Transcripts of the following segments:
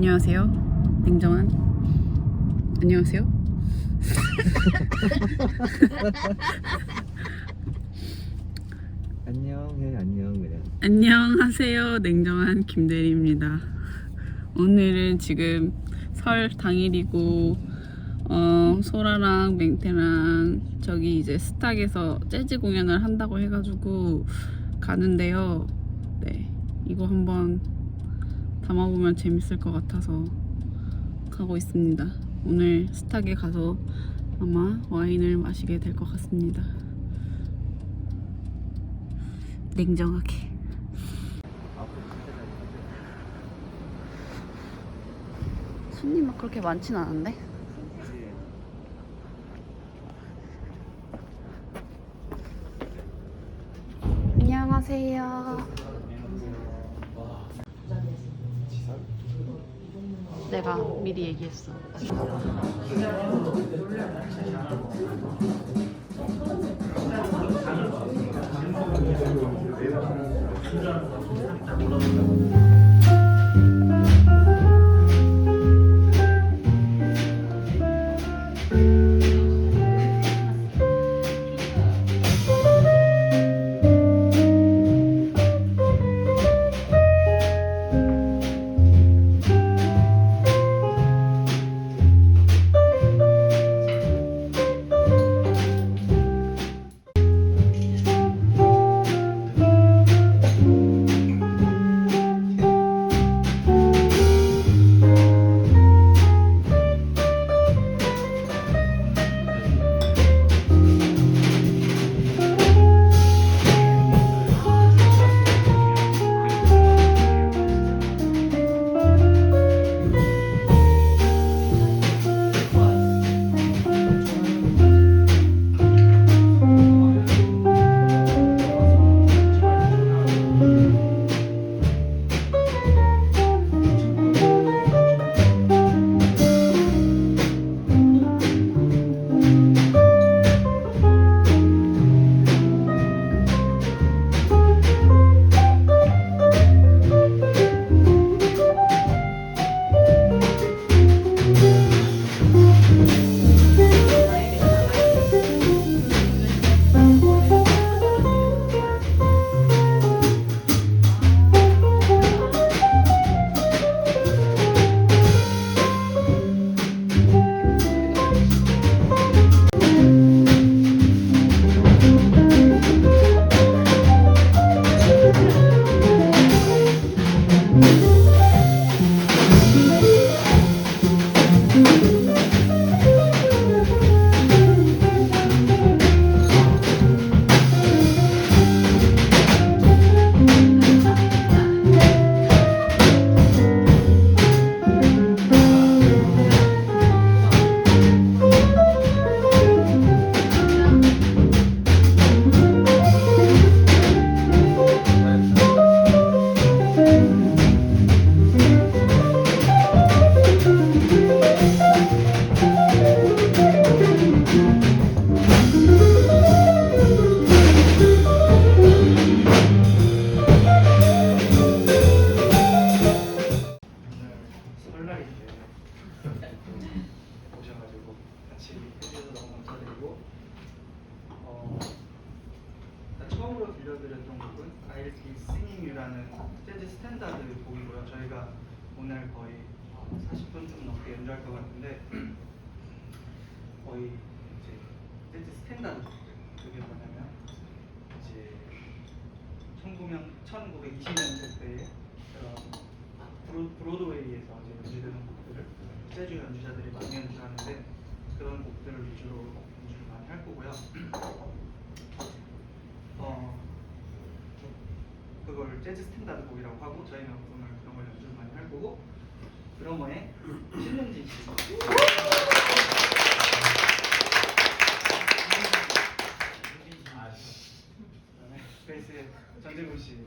안녕하세요. 냉정한. 안녕하세요. 안녕 해 안녕 그냥 안녕하세요. 냉정한 김대리입니다. 오늘은 지금 설 당일이고 어, 소라랑 맹태랑 저기 이제 스탁에서 재즈 공연을 한다고 해가지고 가는데요. 네, 이거 한번 담아보면 재밌을 것 같아서 가고 있습니다. 오늘 스탁에 가서 아마 와인을 마시게 될 것 같습니다. 냉정하게. 손님 막 그렇게 많진 않은데? 안녕하세요. 내가 미리 얘기했어. 들려드렸던 곡은 I'll Be Singing You라는 재즈 스탠다드 곡이고요. 저희가 오늘 거의 어, 40분 좀 넘게 연주할 것 같은데 거의 이제 재즈 스탠다드 그게 뭐냐면 이제 1920년대에 그런 브로, 브로드웨이에서 이제 연주되는 곡들을 재즈 연주자들이 많이 연주하는데 그런 곡들을 위주로 연주를 많이 할 거고요. 어, 그걸 재즈 스탠다드 곡이라고 하고 저희는 오늘 그런 걸 연주를 많이 할 거고 드러머의 신문진 씨. 그다음에 베이스의 전재근 씨.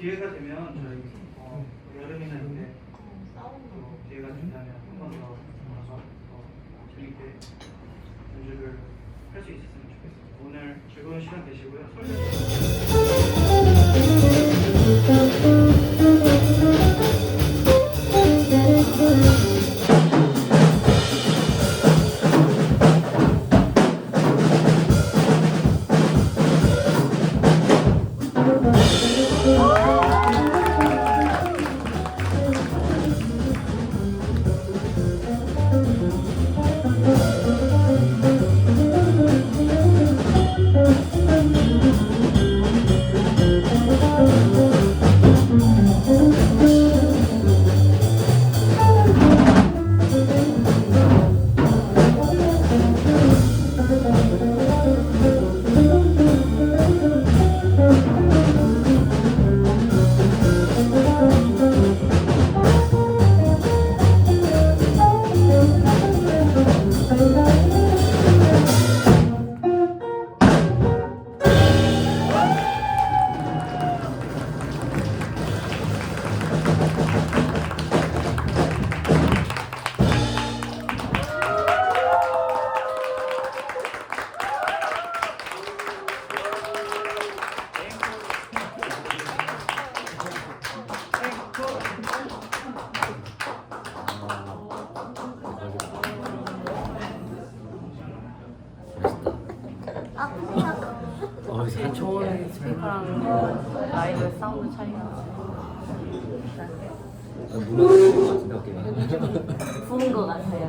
기회가 되면 저희 어, 여름이나 이때 또 기회가 된다면 한 번더 가서 더 재밌게 연주를 할 수 있었으면 좋겠습니다. 오늘 즐거운 시간 되시고요. 설레 스피커랑 라이브 사운드 차이가 같은데 어깨가. 부은 것 같아요.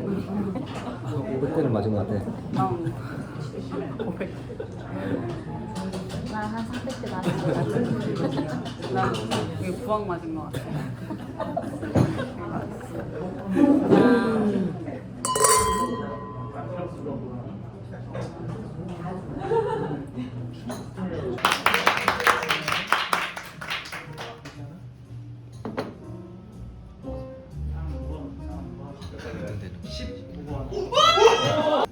500대는 맞은 것 같아. 음. 나한 300대 맞은 것 같은데. 나 이게 부항 맞은 것 같아 근데 15번.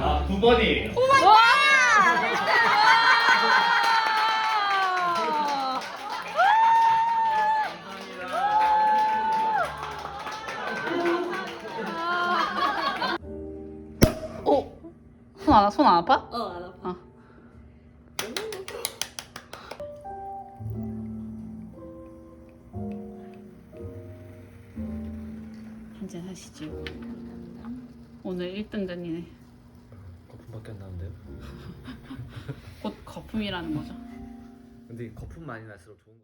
아, 9번이에요. 거죠. 근데 거품 많이 날수록 좋은 거.